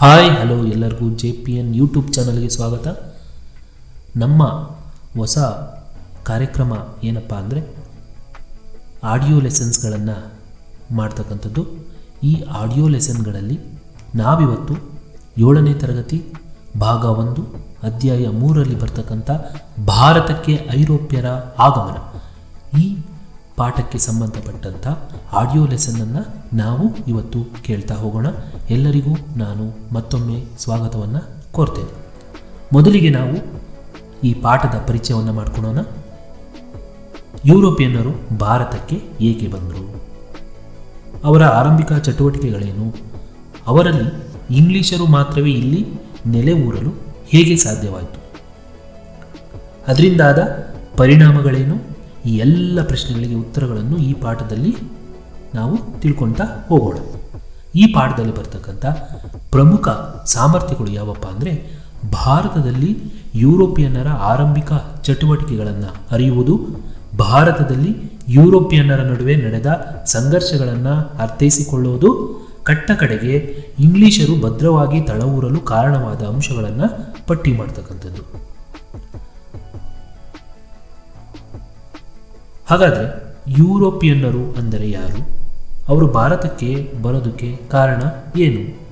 Hi hello ಎಲ್ಲರಿಗೂ J P N YouTube ಚಾನಲ್ಗೆ ಸ್ವಾಗತ. ನಮ್ಮ ಹೊಸ ಕಾರ್ಯಕ್ರಮ ಏನಪ್ಪ ಅಂದರೆ ಆಡಿಯೋ ಲೆಸನ್ಸ್ಗಳನ್ನು ಮಾಡ್ತಕ್ಕಂಥದ್ದು. ಈ ಆಡಿಯೋ ಲೆಸನ್ಗಳಲ್ಲಿ ನಾವಿವತ್ತು ಏಳನೇ ತರಗತಿ ಭಾಗ ಒಂದು, ಅಧ್ಯಾಯ ಮೂರರಲ್ಲಿ ಬರ್ತಕ್ಕಂಥ ಭಾರತಕ್ಕೆ ಐರೋಪ್ಯರ ಆಗಮನ. ಈ ಪಾಠಕ್ಕೆ ಸಂಬಂಧಪಟ್ಟಂಥ ಆಡಿಯೋ ಲೆಸನನ್ನು ನಾವು ಇವತ್ತು ಕೇಳ್ತಾ ಹೋಗೋಣ. ಎಲ್ಲರಿಗೂ ನಾನು ಮತ್ತೊಮ್ಮೆ ಸ್ವಾಗತವನ್ನು ಕೋರ್ತೇನೆ. ಮೊದಲಿಗೆ ನಾವು ಈ ಪಾಠದ ಪರಿಚಯವನ್ನು ಮಾಡ್ಕೊಳ್ಳೋಣ ಯುರೋಪಿಯನ್ನರು ಭಾರತಕ್ಕೆ ಏಕೆ ಬಂದರು? ಅವರ ಆರಂಭಿಕ ಚಟುವಟಿಕೆಗಳೇನು? ಅವರಲ್ಲಿ ಇಂಗ್ಲಿಷರು ಮಾತ್ರವೇ ಇಲ್ಲಿ ನೆಲೆ ಊರಲು ಹೇಗೆ ಸಾಧ್ಯವಾಯಿತು? ಅದರಿಂದಾದ ಪರಿಣಾಮಗಳೇನು? ಈ ಎಲ್ಲ ಪ್ರಶ್ನೆಗಳಿಗೆ ಉತ್ತರಗಳನ್ನು ಈ ಪಾಠದಲ್ಲಿ ನಾವು ತಿಳ್ಕೊಳ್ತಾ ಹೋಗೋಣ. ಈ ಪಾಠದಲ್ಲಿ ಬರ್ತಕ್ಕಂಥ ಪ್ರಮುಖ ಸಾಮರ್ಥ್ಯಗಳು ಯಾವಪ್ಪ ಅಂದರೆ ಭಾರತದಲ್ಲಿ ಯುರೋಪಿಯನ್ನರ ಆರಂಭಿಕ ಚಟುವಟಿಕೆಗಳನ್ನು ಅರಿಯುವುದು, ಭಾರತದಲ್ಲಿ ಯುರೋಪಿಯನ್ನರ ನಡುವೆ ನಡೆದ ಸಂಘರ್ಷಗಳನ್ನು ಅರ್ಥೈಸಿಕೊಳ್ಳುವುದು ಕಟ್ಟ ಕಡೆಗೆ ಇಂಗ್ಲಿಷರು ಭದ್ರವಾಗಿ ತಳವೂರಲು ಕಾರಣವಾದ ಅಂಶಗಳನ್ನು ಪಟ್ಟಿ ಮಾಡ್ತಕ್ಕಂಥದ್ದು. ಹಾಗಾದರೆ ಯುರೋಪಿಯನ್ನರು ಅಂದರೆ ಯಾರು? ಅವರು ಭಾರತಕ್ಕೆ ಬರೋದಕ್ಕೆ ಕಾರಣ ಏನು?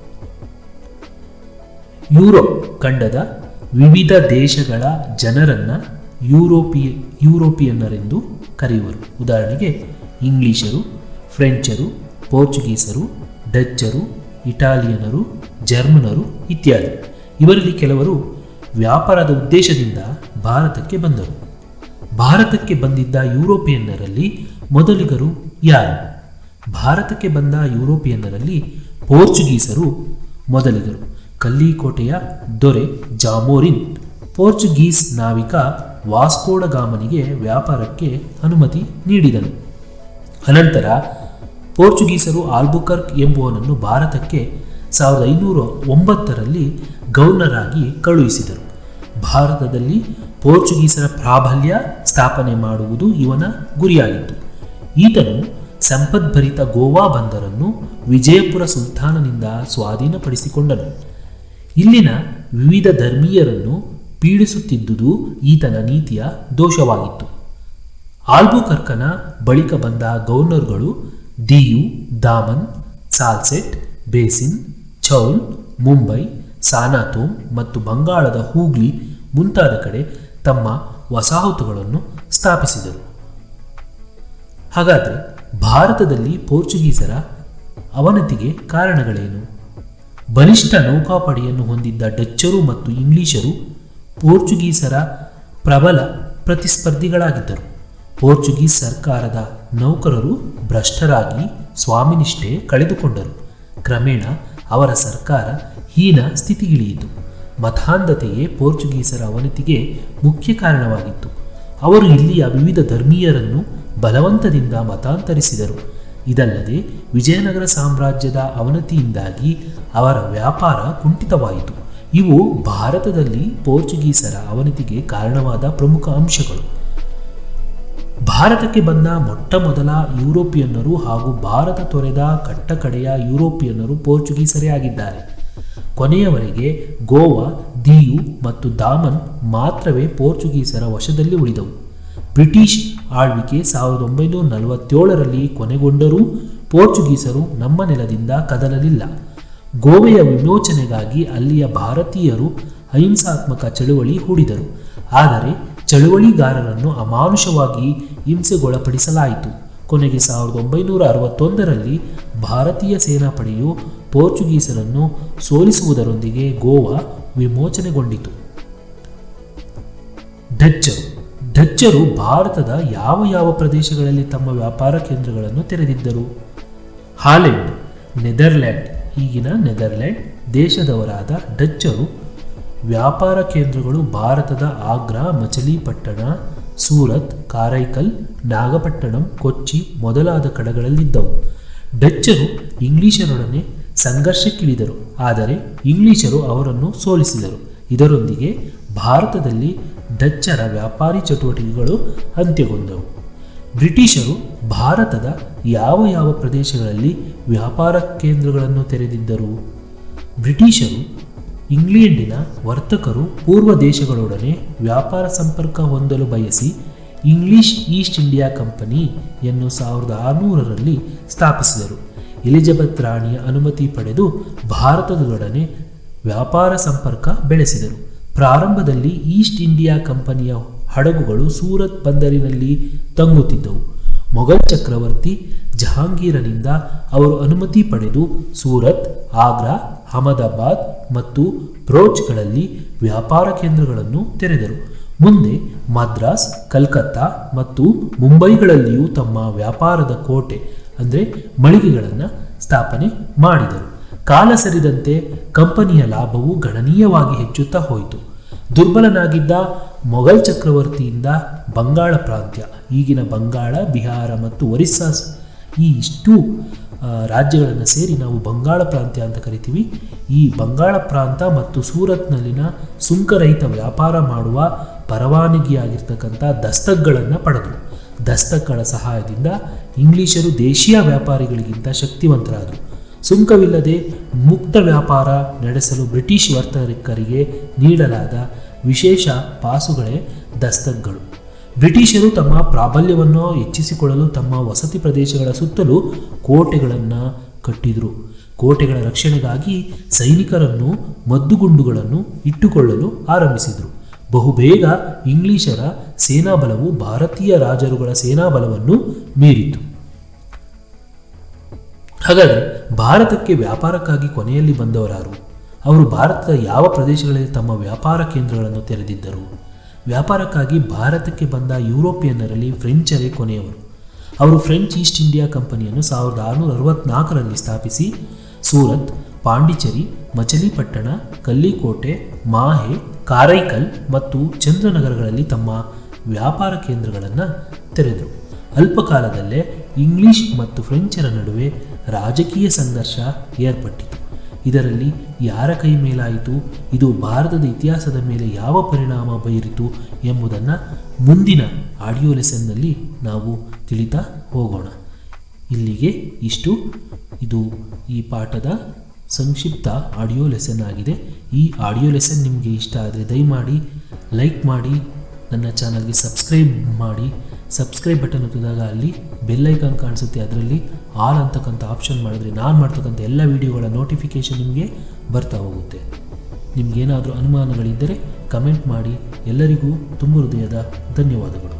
ಯುರೋಪ್ ಖಂಡದ ವಿವಿಧ ದೇಶಗಳ ಜನರನ್ನು ಯುರೋಪಿಯ ಯುರೋಪಿಯನ್ನರೆಂದು ಕರೆಯುವರು. ಉದಾಹರಣೆಗೆ ಇಂಗ್ಲಿಷರು, ಫ್ರೆಂಚರು, ಪೋರ್ಚುಗೀಸರು, ಡಚ್ಚರು, ಇಟಾಲಿಯನರು, ಜರ್ಮನರು ಇತ್ಯಾದಿ. ಇವರಲ್ಲಿ ಕೆಲವರು ವ್ಯಾಪಾರದ ಉದ್ದೇಶದಿಂದ ಭಾರತಕ್ಕೆ ಬಂದರು. ಭಾರತಕ್ಕೆ ಬಂದಿದ್ದ ಯುರೋಪಿಯನ್ನರಲ್ಲಿ ಮೊದಲಿಗರು ಯಾರು? ಭಾರತಕ್ಕೆ ಬಂದ ಯುರೋಪಿಯನ್ನರಲ್ಲಿ ಪೋರ್ಚುಗೀಸರು ಮೊದಲಿಗರು. ಕಲ್ಲಿಕೋಟೆಯ ದೊರೆ ಜಾಮೋರಿನ್, ಪೋರ್ಚುಗೀಸ್ ನಾವಿಕ ವಾಸ್ಕೋಡಗಾಮನಿಗೆ ವ್ಯಾಪಾರಕ್ಕೆ ಅನುಮತಿ ನೀಡಿದನು. ಅನಂತರ ಪೋರ್ಚುಗೀಸರು ಆಲ್ಬುಕರ್ಕ್ ಎಂಬುವನನ್ನು ಭಾರತಕ್ಕೆ ಸಾವಿರದ ಐನೂರ ಒಂಬತ್ತರಲ್ಲಿ ಗವರ್ನರ್ ಆಗಿ ಕಳುಹಿಸಿದರು. ಭಾರತದಲ್ಲಿ ಪೋರ್ಚುಗೀಸರ ಪ್ರಾಬಲ್ಯ ಸ್ಥಾಪನೆ ಮಾಡುವುದು ಇವನ ಗುರಿಯಾಗಿತ್ತು. ಈತನು ಸಂಪದ್ಭರಿತ ಗೋವಾ ಬಂದರನ್ನು ವಿಜಯಪುರ ಸುಲ್ತಾನನಿಂದ ಸ್ವಾಧೀನಪಡಿಸಿಕೊಂಡನು. ಇಲ್ಲಿನ ವಿವಿಧ ಧರ್ಮೀಯರನ್ನು ಪೀಡಿಸುತ್ತಿದ್ದುದು ಈತನ ನೀತಿಯ ದೋಷವಾಗಿತ್ತು. ಆಲ್ಬುಕರ್ಕನ ಬಳಿಕ ಬಂದ ಗವರ್ನರ್ಗಳು ದಿಯು, ದಾಮನ್, ಸಾಲ್ಸೆಟ್, ಬೇಸಿನ್, ಚೌಲ್, ಮುಂಬೈ, ಸಾನಾತೋಮ್ ಮತ್ತು ಬಂಗಾಳದ ಹೂಗ್ಲಿ ಮುಂತಾದ ಕಡೆ ತಮ್ಮ ವಸಾಹತುಗಳನ್ನು ಸ್ಥಾಪಿಸಿದರು. ಹಾಗಾದರೆ ಭಾರತದಲ್ಲಿ ಪೋರ್ಚುಗೀಸರ ಅವನತಿಗೆ ಕಾರಣಗಳೇನು? ಬಲಿಷ್ಠ ನೌಕಾಪಡೆಯನ್ನು ಹೊಂದಿದ್ದ ಡಚ್ಚರು ಮತ್ತು ಇಂಗ್ಲಿಷರು ಪೋರ್ಚುಗೀಸರ ಪ್ರಬಲ ಪ್ರತಿಸ್ಪರ್ಧಿಗಳಾಗಿದ್ದರು. ಪೋರ್ಚುಗೀಸ್ ಸರ್ಕಾರದ ನೌಕರರು ಭ್ರಷ್ಟರಾಗಿ ಸ್ವಾಮಿನಿಷ್ಠೆ ಕಳೆದುಕೊಂಡರು. ಕ್ರಮೇಣ ಅವರ ಸರ್ಕಾರ ಹೀನ ಸ್ಥಿತಿಗಿಳಿಯಿತು. ಮತಾಂಧತೆಯೇ ಪೋರ್ಚುಗೀಸರ ಅವನತಿಗೆ ಮುಖ್ಯ ಕಾರಣವಾಗಿತ್ತು. ಅವರು ಇಲ್ಲಿಯ ವಿವಿಧ ಧರ್ಮೀಯರನ್ನು ಬಲವಂತದಿಂದ ಮತಾಂತರಿಸಿದರು. ಇದಲ್ಲದೆ ವಿಜಯನಗರ ಸಾಮ್ರಾಜ್ಯದ ಅವನತಿಯಿಂದಾಗಿ ಅವರ ವ್ಯಾಪಾರ ಕುಂಠಿತವಾಯಿತು. ಇವು ಭಾರತದಲ್ಲಿ ಪೋರ್ಚುಗೀಸರ ಅವನತಿಗೆ ಕಾರಣವಾದ ಪ್ರಮುಖ ಅಂಶಗಳು. ಭಾರತಕ್ಕೆ ಬಂದ ಮೊಟ್ಟ ಮೊದಲ ಯುರೋಪಿಯನ್ನರು ಹಾಗೂ ಭಾರತ ತೊರೆದ ಕಟ್ಟಕಡೆಯ ಯುರೋಪಿಯನ್ನರು ಪೋರ್ಚುಗೀಸರೇ ಆಗಿದ್ದಾರೆ. ಕೊನೆಯವರೆಗೆ ಗೋವಾ, ದಿಯು ಮತ್ತು ದಾಮನ್ ಮಾತ್ರವೇ ಪೋರ್ಚುಗೀಸರ ವಶದಲ್ಲಿ ಉಳಿದವು. ಬ್ರಿಟಿಷ್ ಆಳ್ವಿಕೆ ಸಾವಿರದ ಒಂಬೈನೂರ ನಲವತ್ತೇಳರಲ್ಲಿ ಕೊನೆಗೊಂಡರೂ ಪೋರ್ಚುಗೀಸರು ನಮ್ಮ ನೆಲದಿಂದ ಕದಲಲಿಲ್ಲ. ಗೋವೆಯ ವಿಮೋಚನೆಗಾಗಿ ಅಲ್ಲಿಯ ಭಾರತೀಯರು ಅಹಿಂಸಾತ್ಮಕ ಚಳುವಳಿ ಹೂಡಿದರು. ಆದರೆ ಚಳುವಳಿಗಾರರನ್ನು ಅಮಾನುಷವಾಗಿ ಹಿಂಸೆಗೊಳಪಡಿಸಲಾಯಿತು. ಕೊನೆಗೆ ಸಾವಿರದ ಒಂಬೈನೂರ ಅರವತ್ತೊಂದರಲ್ಲಿ ಭಾರತೀಯ ಸೇನಾಪಡೆಯು ಪೋರ್ಚುಗೀಸರನ್ನು ಸೋಲಿಸುವುದರೊಂದಿಗೆ ಗೋವಾ ವಿಮೋಚನೆಗೊಂಡಿತು. ಡಚ್ಚರು. ಡಚ್ಚರು ಭಾರತದ ಯಾವ ಯಾವ ಪ್ರದೇಶಗಳಲ್ಲಿ ತಮ್ಮ ವ್ಯಾಪಾರ ಕೇಂದ್ರಗಳನ್ನು ತೆರೆದಿದ್ದರು? Holland, Netherland. ಈಗಿನ ನೆದರ್ಲ್ಯಾಂಡ್ ದೇಶದವರಾದ ಡಚ್ಚರು ವ್ಯಾಪಾರ ಕೇಂದ್ರಗಳು ಭಾರತದ ಆಗ್ರಾ ಮಚಲಿಪಟ್ಟಣ ಸೂರತ್, ಕಾರೈಕಲ್, ನಾಗಪಟ್ಟಣಂ, ಕೊಚ್ಚಿ ಮೊದಲಾದ ಕಡೆಗಳಲ್ಲಿದ್ದವು. ಡಚ್ಚರು ಇಂಗ್ಲಿಷರೊಡನೆ ಸಂಘರ್ಷಕ್ಕಿಳಿದರು. ಆದರೆ ಇಂಗ್ಲಿಷರು ಅವರನ್ನು ಸೋಲಿಸಿದರು. ಇದರೊಂದಿಗೆ ಭಾರತದಲ್ಲಿ ಡಚ್ಚರ ವ್ಯಾಪಾರಿ ಚಟುವಟಿಕೆಗಳು ಅಂತ್ಯಗೊಂಡವು. ಬ್ರಿಟಿಷರು ಭಾರತದ ಯಾವ ಯಾವ ಪ್ರದೇಶಗಳಲ್ಲಿ ವ್ಯಾಪಾರ ಕೇಂದ್ರಗಳನ್ನು ತೆರೆದಿದ್ದರು? ಬ್ರಿಟಿಷರು ಇಂಗ್ಲೆಂಡಿನ ವರ್ತಕರು ಪೂರ್ವ ದೇಶಗಳೊಡನೆ ವ್ಯಾಪಾರ ಸಂಪರ್ಕ ಹೊಂದಲು ಬಯಸಿ ಇಂಗ್ಲಿಷ್ ಈಸ್ಟ್ ಇಂಡಿಯಾ ಕಂಪನಿಯನ್ನು ಸಾವಿರದ ಆರುನೂರರಲ್ಲಿ ಸ್ಥಾಪಿಸಿದರು. ಎಲಿಜಬೆತ್ ರಾಣಿಯ ಅನುಮತಿ ಪಡೆದು ಭಾರತದೊಡನೆ ವ್ಯಾಪಾರ ಸಂಪರ್ಕ ಬೆಳೆಸಿದರು. ಪ್ರಾರಂಭದಲ್ಲಿ ಈಸ್ಟ್ ಇಂಡಿಯಾ ಕಂಪನಿಯ ಹಡಗುಗಳು ಸೂರತ್ ಬಂದರಿನಲ್ಲಿ ತಂಗುತ್ತಿದ್ದವು. ಮೊಘಲ್ ಚಕ್ರವರ್ತಿ ಜಹಾಂಗೀರನಿಂದ ಅವರು ಅನುಮತಿ ಪಡೆದು ಸೂರತ್, ಆಗ್ರಾ, ಅಹಮದಾಬಾದ್ ಮತ್ತು ಬ್ರೋಚ್ಗಳಲ್ಲಿ ವ್ಯಾಪಾರ ಕೇಂದ್ರಗಳನ್ನು ತೆರೆದರು. ಮುಂದೆ ಮದ್ರಾಸ್, ಕಲ್ಕತ್ತಾ ಮತ್ತು ಮುಂಬೈಗಳಲ್ಲಿಯೂ ತಮ್ಮ ವ್ಯಾಪಾರದ ಕೋಟೆ ಅಂದರೆ ಮಳಿಗೆಗಳನ್ನು ಸ್ಥಾಪನೆ ಮಾಡಿದರು. ಕಾಲ ಸರಿದಂತೆ ಕಂಪನಿಯ ಲಾಭವು ಗಣನೀಯವಾಗಿ ಹೆಚ್ಚುತ್ತಾ ಹೋಯಿತು. ದುರ್ಬಲನಾಗಿದ್ದ ಮೊಘಲ್ ಚಕ್ರವರ್ತಿಯಿಂದ ಬಂಗಾಳ ಪ್ರಾಂತ್ಯ, ಈಗಿನ ಬಂಗಾಳ, ಬಿಹಾರ ಮತ್ತು ಒರಿಸ್ಸಾ ಈ ಇಷ್ಟು ರಾಜ್ಯಗಳನ್ನು ಸೇರಿ ನಾವು ಬಂಗಾಳ ಪ್ರಾಂತ್ಯ ಅಂತ ಕರಿತೀವಿ. ಈ ಬಂಗಾಳ ಪ್ರಾಂತ ಮತ್ತು ಸೂರತ್ನಲ್ಲಿನ ಸುಂಕರಹಿತ ವ್ಯಾಪಾರ ಮಾಡುವ ಪರವಾನಗಿಯಾಗಿರ್ತಕ್ಕಂಥ ದಸ್ತಕ್ಗಳನ್ನು ಪಡೆದರು. ದಸ್ತಕ್ಗಳ ಸಹಾಯದಿಂದ ಇಂಗ್ಲಿಷರು ದೇಶೀಯ ವ್ಯಾಪಾರಿಗಳಿಗಿಂತ ಶಕ್ತಿವಂತರಾದರು. ಸುಂಕವಿಲ್ಲದೆ ಮುಕ್ತ ವ್ಯಾಪಾರ ನಡೆಸಲು ಬ್ರಿಟಿಷ್ ವರ್ತಕರಿಗೆ ನೀಡಲಾದ ವಿಶೇಷ ಪಾಸುಗಳೇ ದಸ್ತಕ್ಗಳು. ಬ್ರಿಟಿಷರು ತಮ್ಮ ಪ್ರಾಬಲ್ಯವನ್ನು ಹೆಚ್ಚಿಸಿಕೊಳ್ಳಲು ತಮ್ಮ ವಸತಿ ಪ್ರದೇಶಗಳ ಸುತ್ತಲೂ ಕೋಟೆಗಳನ್ನು ಕಟ್ಟಿದರು. ಕೋಟೆಗಳ ರಕ್ಷಣೆಗಾಗಿ ಸೈನಿಕರನ್ನು, ಮದ್ದುಗುಂಡುಗಳನ್ನು ಇಟ್ಟುಕೊಳ್ಳಲು ಆರಂಭಿಸಿದರು. ಬಹುಬೇಗ ಇಂಗ್ಲಿಷರ ಸೇನಾಬಲವು ಭಾರತೀಯ ರಾಜರುಗಳ ಸೇನಾಬಲವನ್ನು ಮೀರಿತು. ಹಾಗಾದರೆ ಭಾರತಕ್ಕೆ ವ್ಯಾಪಾರಕ್ಕಾಗಿ ಕೊನೆಯಲ್ಲಿ ಬಂದವರಾರು? ಅವರು ಭಾರತದ ಯಾವ ಪ್ರದೇಶಗಳಲ್ಲಿ ತಮ್ಮ ವ್ಯಾಪಾರ ಕೇಂದ್ರಗಳನ್ನು ತೆರೆದಿದ್ದರು? ವ್ಯಾಪಾರಕ್ಕಾಗಿ ಭಾರತಕ್ಕೆ ಬಂದ ಯುರೋಪಿಯನ್ನರಲ್ಲಿ ಫ್ರೆಂಚರೇ ಕೊನೆಯವರು. ಅವರು ಫ್ರೆಂಚ್ ಈಸ್ಟ್ ಇಂಡಿಯಾ ಕಂಪನಿಯನ್ನು ಸಾವಿರದ ಆರುನೂರ ಅರವತ್ನಾಲ್ಕರಲ್ಲಿ ಸ್ಥಾಪಿಸಿ ಸೂರತ್ ಪಾಂಡಿಚೇರಿ, ಮಚಲಿಪಟ್ಟಣ, ಕಲ್ಲಿಕೋಟೆ, ಮಾಹೆ, ಕಾರೈಕಲ್ ಮತ್ತು ಚಂದ್ರನಗರಗಳಲ್ಲಿ ತಮ್ಮ ವ್ಯಾಪಾರ ಕೇಂದ್ರಗಳನ್ನು ತೆರೆದರು. ಅಲ್ಪಕಾಲದಲ್ಲೇ ಇಂಗ್ಲಿಷ್ ಮತ್ತು ಫ್ರೆಂಚರ ನಡುವೆ ರಾಜಕೀಯ ಸಂಘರ್ಷ ಏರ್ಪಟ್ಟಿತು. ಇದರಲ್ಲಿ ಯಾರ ಕೈ ಮೇಲಾಯಿತು, ಇದು ಭಾರತದ ಇತಿಹಾಸದ ಮೇಲೆ ಯಾವ ಪರಿಣಾಮ ಬೀರಿತು ಎಂಬುದನ್ನು ಮುಂದಿನ ಆಡಿಯೋ ಲೆಸನ್ನಲ್ಲಿ ನಾವು ತಿಳಿತಾ ಹೋಗೋಣ. ಇಲ್ಲಿಗೆ ಇಷ್ಟು. ಇದು ಈ ಪಾಠದ ಸಂಕ್ಷಿಪ್ತ ಆಡಿಯೋ ಲೆಸನ್ ಆಗಿದೆ. ಈ ಆಡಿಯೋ ಲೆಸನ್ ನಿಮಗೆ ಇಷ್ಟ ಆದರೆ ದಯಮಾಡಿ ಲೈಕ್ ಮಾಡಿ, ನನ್ನ ಚಾನಲ್ಗೆ ಸಬ್ಸ್ಕ್ರೈಬ್ ಮಾಡಿ. ಸಬ್ಸ್ಕ್ರೈಬ್ ಬಟನ್ ಒತ್ತಿದಾಗ ಅಲ್ಲಿ ಬೆಲ್ಲೈಕಾನ್ ಕಾಣಿಸುತ್ತೆ. ಅದರಲ್ಲಿ ಆಲ್ ಅಂತಕ್ಕಂಥ ಆಪ್ಷನ್ ಮಾಡಿದ್ರೆ ನಾನು ಮಾಡ್ತಕ್ಕಂಥ ಎಲ್ಲ ವೀಡಿಯೋಗಳ ನೋಟಿಫಿಕೇಷನ್ ನಿಮಗೆ ಬರ್ತಾ ಹೋಗುತ್ತೆ. ನಿಮಗೇನಾದರೂ ಅನುಮಾನಗಳಿದ್ದರೆ ಕಮೆಂಟ್ ಮಾಡಿ. ಎಲ್ಲರಿಗೂ ತುಂಬ ಹೃದಯದ ಧನ್ಯವಾದಗಳು.